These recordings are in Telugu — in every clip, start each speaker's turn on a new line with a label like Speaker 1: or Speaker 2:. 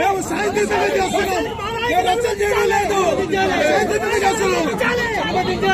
Speaker 1: మేము శాంతియుతంగా చేస్తున్నాం మేము రచ్చ చేయడం లేదు శాంతియుతంగా చేస్తున్నాం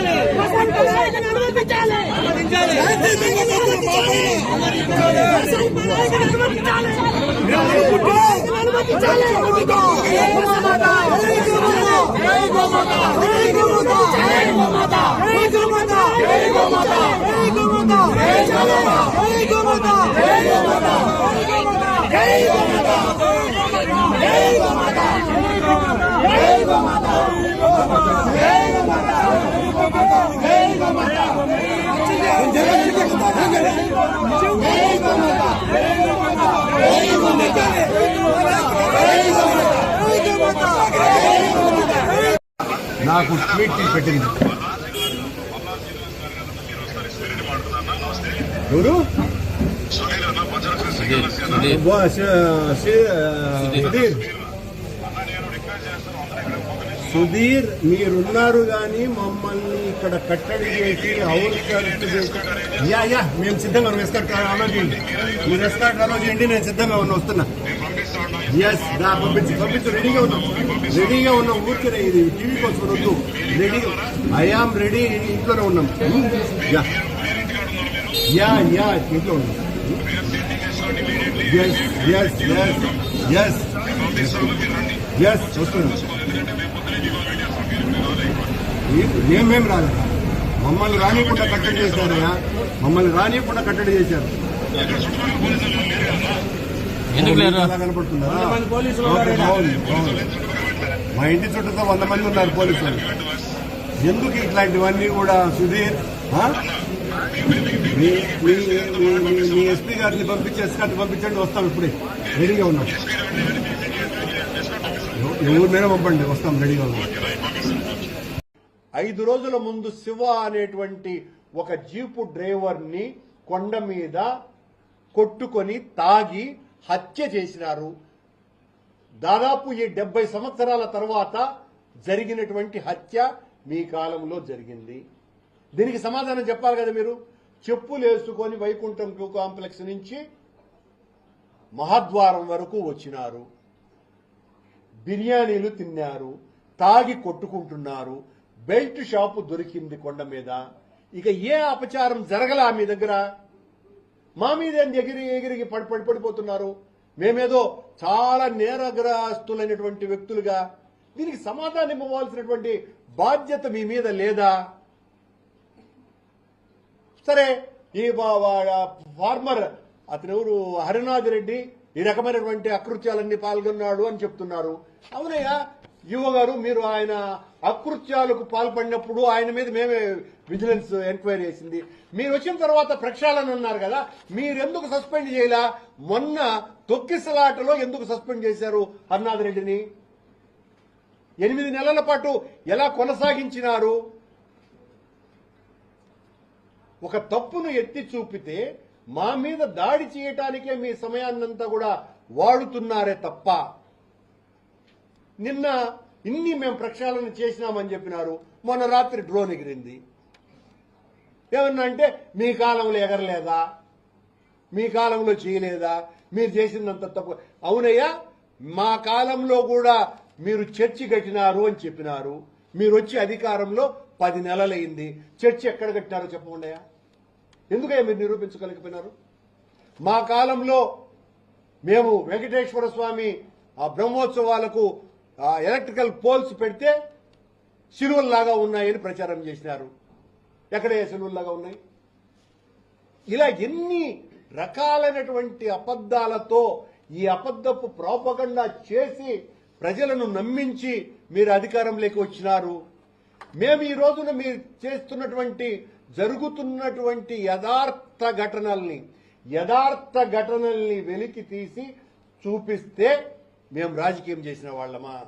Speaker 2: నాకు ట్వీట్ పెట్టింది. ఎవరు? సుధీర్. సుధీర్ మీరున్నారు కానీ మమ్మల్ని ఇక్కడ కట్టడి చేసి అవుట్ యా యా మేము సిద్ధంగా ఉన్నాం. ఎస్కార్ట్ అలో చేయండి. మీరు ఎస్కార్ట్ అలో చేయండి నేను సిద్ధంగా ఉన్నా వస్తున్నా. ఎస్ దా పంపించి పంపించు రెడీగా ఉన్నాం. రెడీగా ఉన్నాం ఊరికే ఇది టీవీ కోసం వద్దు. రెడీగా ఐఆమ్ రెడీ ఇంట్లోనే ఉన్నాం. యా. యా యా ఇంట్లో ఉన్నాం. Yes yes yes yes yes వస్తున్నాం. మేమేం రాలేదా. మమ్మల్ని రానియకుండా కట్టడి చేశారయ్యా. మమ్మల్ని రానియకుండా కట్టడి చేశారు. మా ఇంటి చుట్టూతో వంద మంది ఉన్నారు పోలీసులు. ఎందుకు ఇట్లాంటివన్నీ కూడా సుధీర్? మీ ఎస్పీ గారిని పంపించి ఎస్కాట్ పంపించండి వస్తాం ఇప్పుడే. రెడీగా ఉన్నాం. ఎవ- ఎవరి మీద పంపండి వస్తాం రెడీగా ఉన్నాం. ఐదు రోజుల ముందు శివ అనేటువంటి ఒక జీపు డ్రైవర్ని కొండ మీద కొట్టుకొని తాగి హత్య చేసినారు. దాదాపు ఈ డెబ్బై సంవత్సరాల తర్వాత జరిగినటువంటి హత్య మీ కాలంలో జరిగింది. దీనికి సమాధానం చెప్పాలి కదా మీరు? చెప్పులు వేసుకొని వైకుంఠం క్యూ కాంప్లెక్స్ నుంచి మహాద్వారం వరకు వచ్చినారు. బిర్యానీలు తిన్నారు తాగి కొట్టుకుంటున్నారు. బెల్ట్ షాపు దొరికింది కొండ మీద. ఇక ఏ అపచారం జరగలా మీ దగ్గర? మా మీద ఎగిరి ఎగిరి ఎగిరికి పడి పడి పడిపోతున్నారు? మేమేదో చాలా నేరగ్రస్తులైనటువంటి వ్యక్తులుగా దీనికి సమాధానం ఇవ్వవలసినటువంటి బాధ్యత మీ మీద లేదా? సరే ఈ ఫార్మర్ అతను ఎవరు హరినాథ్ రెడ్డి. ఈ రకమైనటువంటి అకృత్యాలన్నీ పాల్గొన్నాడు అని చెప్తున్నారు. అవునయ్యా యువ గారు మీరు ఆయన అకృత్యాలకు పాల్పడినప్పుడు ఆయన మీద మేమే విజిలెన్స్ ఎంక్వైరీ చేసింది. మీరు వచ్చిన తర్వాత ప్రక్షాళన అన్నారు కదా మీరెందుకు సస్పెండ్ చేయలా? మొన్న తొక్కిసలాటలో ఎందుకు సస్పెండ్ చేశారు హరినాథ్ రెడ్డిని? ఎనిమిది నెలల పాటు ఎలా కొనసాగించినారు? ఒక తప్పును ఎత్తి చూపితే మా మీద దాడి చేయటానికే మీ సమయాన్నంతా కూడా వాడుతున్నారే తప్ప. నిన్న ఇన్ని మేము ప్రక్షాళన చేసినామని చెప్పినారు. మొన్న రాత్రి డ్రోన్ ఎగిరింది. ఏమన్నా అంటే మీ కాలంలో ఎగరలేదా? మీ కాలంలో చేయలేదా? మీరు చేసినంత తప్పు. అవునయ్యా మా కాలంలో కూడా మీరు చర్చి కట్టినారు అని చెప్పినారు. మీరు వచ్చి అధికారంలో పది నెలలైంది. చర్చి ఎక్కడ కట్టినారో చెప్పకుండా ఎందుకయ్యా మీరు నిరూపించగలిగిపోయినారు? మా కాలంలో మేము వెంకటేశ్వర స్వామి ఆ బ్రహ్మోత్సవాలకు ఎలక్ట్రికల్ పోల్స్ పెడితే సిలువల్లాగా ఉన్నాయని ప్రచారం చేసినారు. ఎక్కడ సిలువల్లాగా ఉన్నాయి? ఇలా ఎన్ని రకాలైనటువంటి అబద్ధాలతో ఈ అబద్దపు ప్రాపగండా చేసి ప్రజలను నమ్మించి మీరు అధికారంలోకి వచ్చినారు. మేము ఈ రోజున మీరు చేస్తున్నటువంటి జరుగుతున్నటువంటి యథార్థ ఘటనల్ని యథార్థ ఘటనల్ని వెలికి తీసి చూపిస్తే మేము రాజకీయం చేసిన వాళ్ళమా?